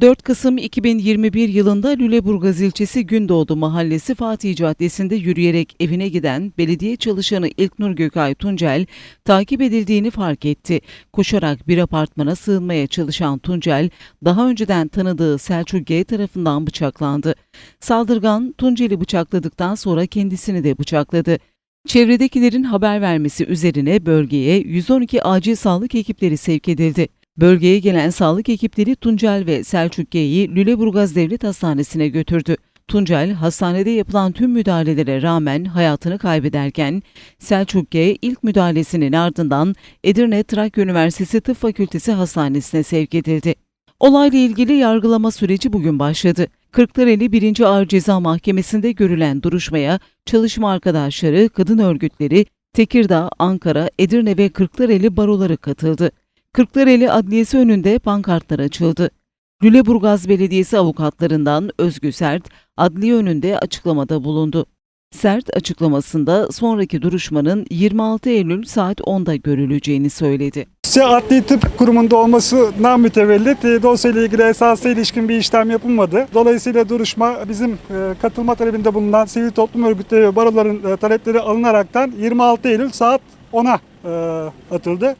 4 Kasım 2021 yılında Lüleburgaz ilçesi Gündoğdu Mahallesi Fatih Caddesi'nde yürüyerek evine giden belediye çalışanı İlknur Gökay Tuncel takip edildiğini fark etti. Koşarak bir apartmana sığınmaya çalışan Tuncel daha önceden tanıdığı Selçuk G tarafından bıçaklandı. Saldırgan Tuncel'i bıçakladıktan sonra kendisini de bıçakladı. Çevredekilerin haber vermesi üzerine bölgeye 112 acil sağlık ekipleri sevk edildi. Bölgeye gelen sağlık ekipleri Tuncel ve Selçuk G'yi Lüleburgaz Devlet Hastanesi'ne götürdü. Tuncel, hastanede yapılan tüm müdahalelere rağmen hayatını kaybederken, Selçuk G ilk müdahalesinin ardından Edirne Trakya Üniversitesi Tıp Fakültesi Hastanesi'ne sevk edildi. Olayla ilgili yargılama süreci bugün başladı. Kırklareli 1. Ağır Ceza Mahkemesi'nde görülen duruşmaya çalışma arkadaşları, kadın örgütleri, Tekirdağ, Ankara, Edirne ve Kırklareli baroları katıldı. Kırklareli Adliyesi önünde pankartlar açıldı. Lüleburgaz Belediyesi avukatlarından Özgü Sert, adliye önünde açıklamada bulundu. Sert açıklamasında sonraki duruşmanın 26 Eylül saat 10'da görüleceğini söyledi. Rusya Adli Tıp Kurumu'nda olmasından mütevellit e, dosyayla ilgili esasla ilişkin bir işlem yapılmadı. Dolayısıyla duruşma bizim e, katılma talebinde bulunan sivil toplum örgütleri ve baroların e, talepleri alınaraktan 26 Eylül saat 10'a e, atıldı.